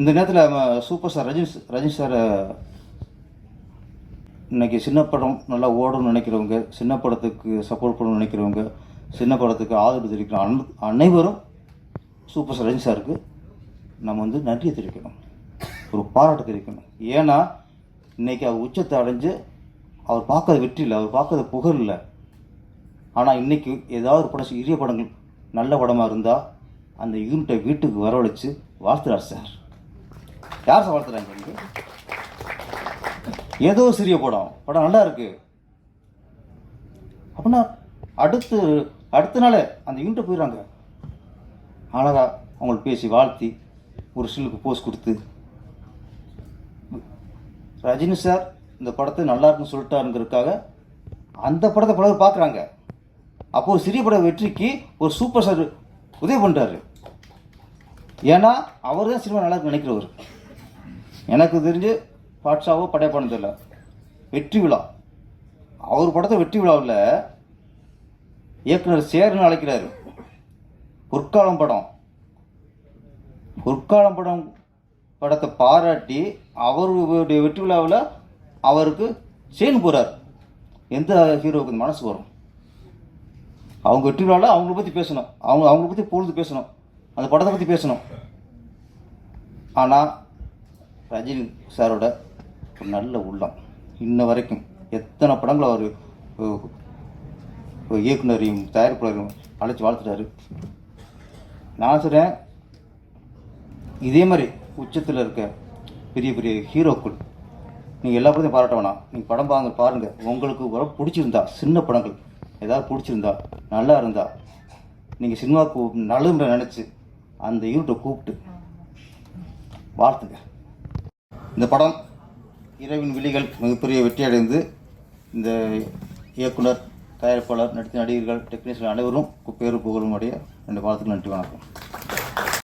இந்த நேரத்தில் நம்ம super star Rajini Rajini sir இன்னைக்கு சின்ன படம் நல்லா ஓடும்னு நினைக்கிறவங்க சின்ன படத்துக்கு சப்போர்ட் பண்ணணும்னு நினைக்கிறவங்க சின்ன படத்துக்கு ஆதரவு தெரிவிக்கிற அன் அனைவரும் சூப்பர் ஸ்டார் ரஜினி சாருக்கு நம்ம வந்து நன்றியை தெரிவிக்கணும். ஒரு பாராட்டு தெரிவிக்கணும். ஏன்னா இன்னைக்கு அவர் உச்சத்தை அடைஞ்சு அவர் பார்க்காத வெற்றி இல்லை அவர் பார்க்காத புகழ் இல்லை. ஆனால் இன்றைக்கி ஏதாவது ஒரு படம் இரிய படங்கள் நல்ல படமாக இருந்தால் அந்த யூனிட்டை வீட்டுக்கு வரவழைச்சு வாழ்த்துறார் சார். யார் சார் ஏதோ ஒரு சிறிய படம். படம் நல்லா இருக்கு. அப்படின்னா அடுத்து அடுத்த நாளே அந்த யூனிட்டை போயிடுறாங்க. அழகா அவங்களுக்கு பேசி வாழ்த்தி ஒரு சிலுக்கு போஸ் கொடுத்து. ரஜினி சார் இந்த படத்தை நல்லா இருக்குன்னு சொல்லிட்டாருங்கிறதுக்காக அந்த படத்தை பலர் பார்க்குறாங்க. அப்போ ஒரு சிறிய பட வெற்றிக்கு ஒரு சூப்பர் ஸ்டார் உதவி பண்ணுறாரு ஏன்னா அவர் தான் சினிமா நல்லா இருக்குன்னு நினைக்கிறவர். எனக்கு தெரிஞ்சு பாட்ஷாவோ படையப்பானு தெரியல வெற்றி விழா. அவர் படத்தை வெற்றி விழாவில் இயக்குனர் சேர்னு அழைக்கிறாரு. பொற்காலம் படம். பொற்காலம் படம் படத்தை பாராட்டி அவருடைய வெற்றி விழாவில் அவருக்கு சேன் போகிறார் எந்த ஹீரோவுக்கு மனசு வரும்? அவங்க வெற்றி விழாவில் அவங்கள பற்றி பேசணும். அவங்க அவங்கள பற்றி பொழுது பேசணும். அந்த படத்தை பற்றி பேசணும். ஆனால் ரஜினி சாரோட ஒரு நல்ல உள்ளம். இன்ன வரைக்கும் எத்தனை படங்களை அவர் இயக்குனரையும் தயாரிப்பாளரையும் அழைச்சி வாழ்த்துட்டாரு. நான் சொல்கிறேன் இதே மாதிரி உச்சத்தில் இருக்க பெரிய பெரிய ஹீரோக்கள் நீங்கள் எல்லா படத்தையும் பாராட்ட வேணாம். நீங்கள் படம் பாருங்க பாருங்கள் உங்களுக்கு உரம் பிடிச்சிருந்தா சின்ன படங்கள் ஏதாவது பிடிச்சிருந்தா நல்லா இருந்தா நீங்கள் சினிமாவுக்கு நல்ல நினச்சி அந்த யூனிட்டை கூப்பிட்டு வாழ்த்துங்க. இந்த படம் இரவின் விழிகள் மிகப்பெரிய வெற்றியடைந்து இந்த இயக்குனர் தயாரிப்பாளர் நடித்த நடிகர்கள் டெக்னீஷியன் அனைவரும் பேரு புகழும் அடைய ரெண்டு வாழ்த்துக்கள் நன்றி வணக்கம்.